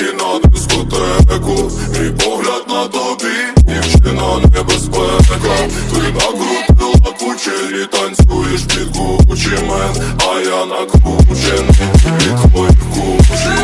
І Дівчина дискотеку, мій погляд на тобі, дівчина небезпека, ти накрутила кучері, танцюєш під гучі мен, а я накручений від твоїх кучі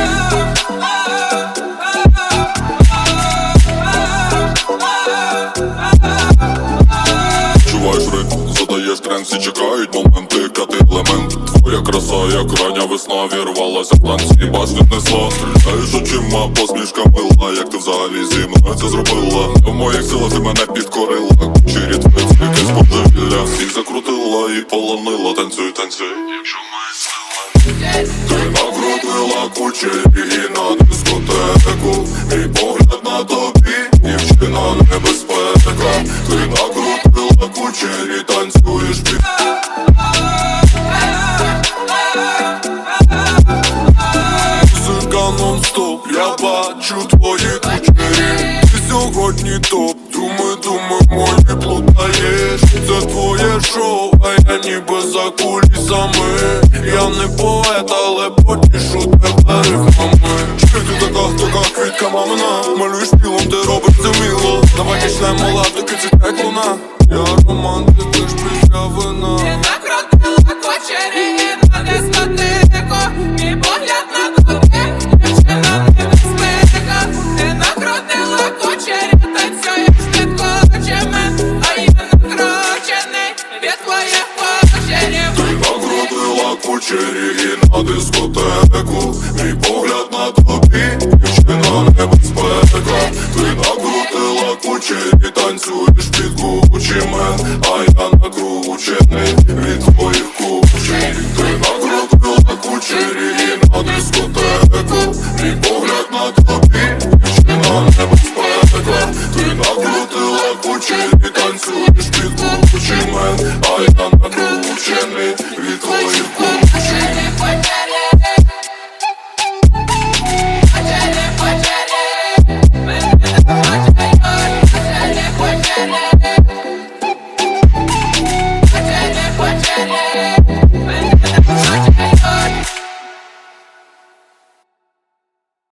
ритм, задаєш тренд, чекають моменти, п'ятий елемент. Твоя краса, як рання весна, вірвалася в танці, бас віднесла Стріляєш очима, посмішка мила, як ти взагалі зі мною це зробила. В моїх силах ти мене підкорила, кучері твоє це якесь божевілля Всіх закрутила і полонила, танцюй, танцюй, якщо маєш сили Ти накрутила кучері і на дискотеку. Мій погляд на тобі, дівчина небезпека. Ти накрутила кучері, Музика нон-стоп, я бачу твої кучері Ти сьогодні топ, думи, думи мої плутаєш Це твоє шоу, а я ніби за кулісами. Я не поет, але потішу тебе рифмами. Чи ти така, така квітка мамина? Малюєш білом, ти робиш це мило. Давай почнемо лапти, це як луна Я романтик, ти ж після вина Ти накрутила кучері на дискотеку Мій погляд на тобі, дівчина небезпека. Ти накрутила кучері, танцюєш під кучами А я накручений від твоїх кучерів Ти накрутила кучері і на дискотеку. Мій погляд на тобі, а я накручений від твоїх кучерів. Ти накрутила кучері на дискотеку. Мій погляд на тобі, дівчина небезпека Ти накрутила кучері, танцюєш під кучі мен, а я накручений